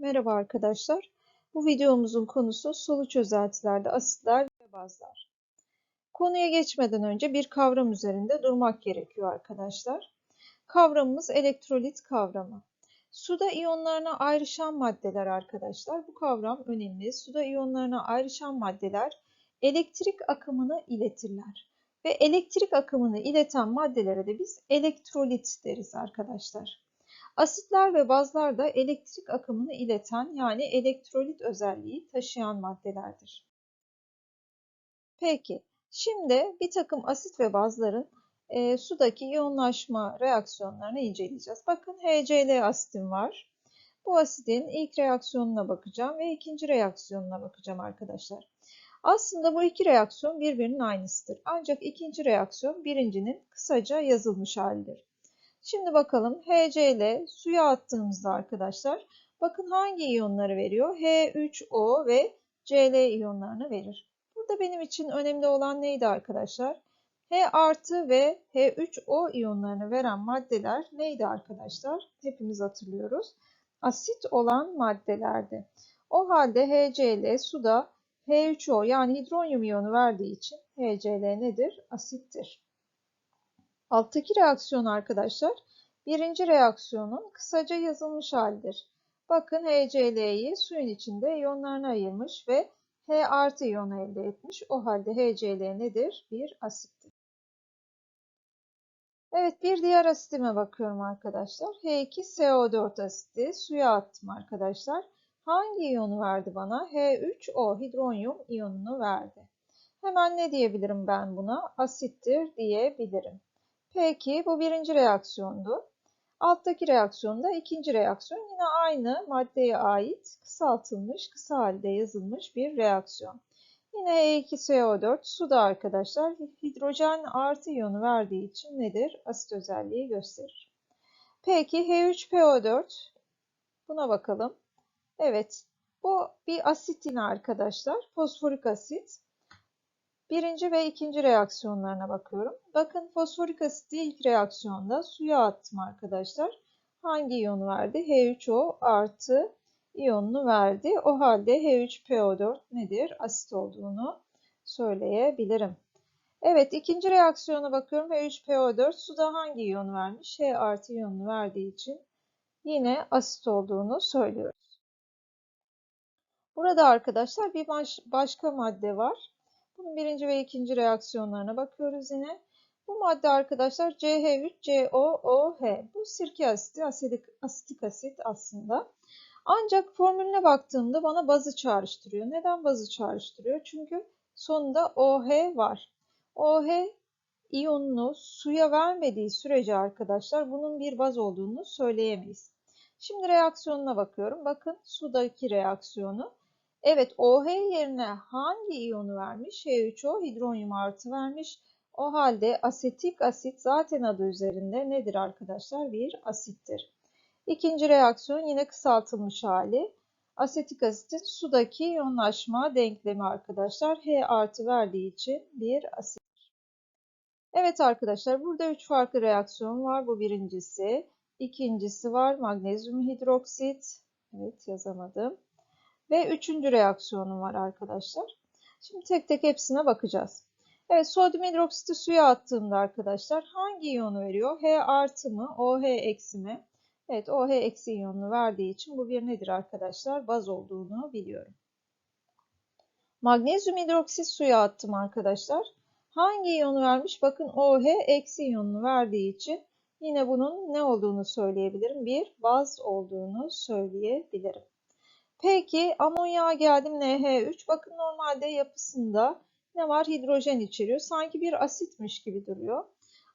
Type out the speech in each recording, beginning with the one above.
Merhaba arkadaşlar. Bu videomuzun konusu sulu çözeltilerde asitler ve bazlar. Konuya geçmeden önce bir kavram üzerinde durmak gerekiyor arkadaşlar. Kavramımız elektrolit kavramı. Suda iyonlarına ayrışan maddeler arkadaşlar. Bu kavram önemli. Suda iyonlarına ayrışan maddeler elektrik akımını iletirler. Ve elektrik akımını ileten maddelere de biz elektrolit deriz arkadaşlar. Asitler ve bazlar da elektrik akımını ileten yani elektrolit özelliği taşıyan maddelerdir. Peki, şimdi bir takım asit ve bazların e, sudaki iyonlaşma reaksiyonlarını inceleyeceğiz. Bakın HCl asitim var. Bu asidin ilk reaksiyonuna bakacağım ve ikinci reaksiyonuna bakacağım arkadaşlar. Aslında bu iki reaksiyon birbirinin aynısıdır. Ancak ikinci reaksiyon birincinin kısaca yazılmış halidir. Şimdi bakalım HCl suya attığımızda arkadaşlar bakın hangi iyonları veriyor? H3O ve Cl iyonlarını verir. Burada benim için önemli olan neydi arkadaşlar? H artı ve H3O iyonlarını veren maddeler neydi arkadaşlar? Hepimiz hatırlıyoruz. Asit olan maddelerdi. O halde HCl suda H3O yani hidronyum iyonu verdiği için HCl nedir? Asittir. Alttaki reaksiyon arkadaşlar birinci reaksiyonun kısaca yazılmış halidir. Bakın HCl'yi suyun içinde iyonlarına ayırmış ve H artı iyonu elde etmiş. O halde HCl nedir? Bir asittir. Evet bir diğer asitime bakıyorum arkadaşlar. H2SO4 asiti suya attım arkadaşlar. Hangi iyonu verdi bana? H3O hidronyum iyonunu verdi. Hemen ne diyebilirim ben buna? Asittir diyebilirim. Peki bu birinci reaksiyondu. Alttaki reaksiyonda ikinci reaksiyon yine aynı maddeye ait kısaltılmış, kısa halde yazılmış bir reaksiyon. Yine H2SO4 suda arkadaşlar hidrojen artı iyonu verdiği için nedir? Asit özelliği gösterir. Peki H3PO4 buna bakalım. Evet bu bir asit yine arkadaşlar. Fosforik asit. Birinci ve ikinci reaksiyonlarına bakıyorum. Bakın fosforik asiti ilk reaksiyonda suya attım arkadaşlar. Hangi iyonu verdi? H3O artı iyonunu verdi. O halde H3PO4 nedir? Asit olduğunu söyleyebilirim. Evet ikinci reaksiyona bakıyorum. H3PO4 suda hangi iyon vermiş? H artı iyonunu verdiği için yine asit olduğunu söylüyoruz. Burada arkadaşlar bir baş, başka madde var. Bunun birinci ve ikinci reaksiyonlarına bakıyoruz yine. Bu madde arkadaşlar CH3COOH. Bu sirke asiti, asidik, asitik asit aslında. Ancak formülüne baktığımda bana bazı çağrıştırıyor. Neden bazı çağrıştırıyor? Çünkü sonunda OH var. OH iyonunu suya vermediği sürece arkadaşlar bunun bir baz olduğunu söyleyemeyiz. Şimdi reaksiyonuna bakıyorum. Bakın sudaki reaksiyonu. Evet OH yerine hangi iyonu vermiş? H3O hidronyum artı vermiş. O halde asetik asit zaten adı üzerinde nedir arkadaşlar? Bir asittir. İkinci reaksiyon yine kısaltılmış hali. Asetik asitin sudaki iyonlaşma denklemi arkadaşlar. H artı verdiği için bir asittir. Evet arkadaşlar burada üç farklı reaksiyon var. Bu birincisi. İkincisi var magnezyum hidroksit. Evet yazamadım. Ve üçüncü reaksiyonum var arkadaşlar. Şimdi tek tek hepsine bakacağız. Evet sodyum hidroksiti suya attığımda arkadaşlar hangi iyonu veriyor? H artı mı? OH eksi mi? Evet OH eksi iyonunu verdiği için bu bir nedir arkadaşlar? Baz olduğunu biliyorum. Magnezyum hidroksit suya attım arkadaşlar. Hangi iyonu vermiş? Bakın OH eksi iyonunu verdiği için yine bunun ne olduğunu söyleyebilirim? Bir baz olduğunu söyleyebilirim. Peki amonyağa geldim NH3. Bakın normalde yapısında ne var? Hidrojen içeriyor. Sanki bir asitmiş gibi duruyor.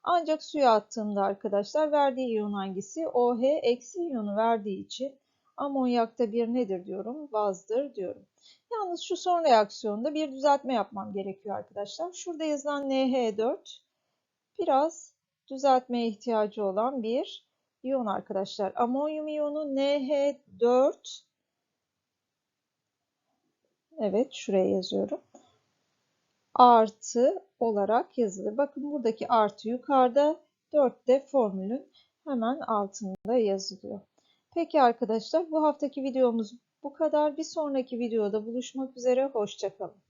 Ancak suya attığımda arkadaşlar verdiği iyon hangisi? OH eksi iyonu verdiği için amonyakta bir nedir diyorum? Bazdır diyorum. Yalnız şu son reaksiyonda bir düzeltme yapmam gerekiyor arkadaşlar. Şurada yazılan NH4 biraz düzeltmeye ihtiyacı olan bir iyon arkadaşlar. Amonyum iyonu NH4 Evet şuraya yazıyorum. Artı olarak yazılır. Bakın buradaki artı yukarıda 4 de formülün hemen altında yazılıyor. Peki arkadaşlar bu haftaki videomuz bu kadar. Bir sonraki videoda buluşmak üzere. Hoşçakalın.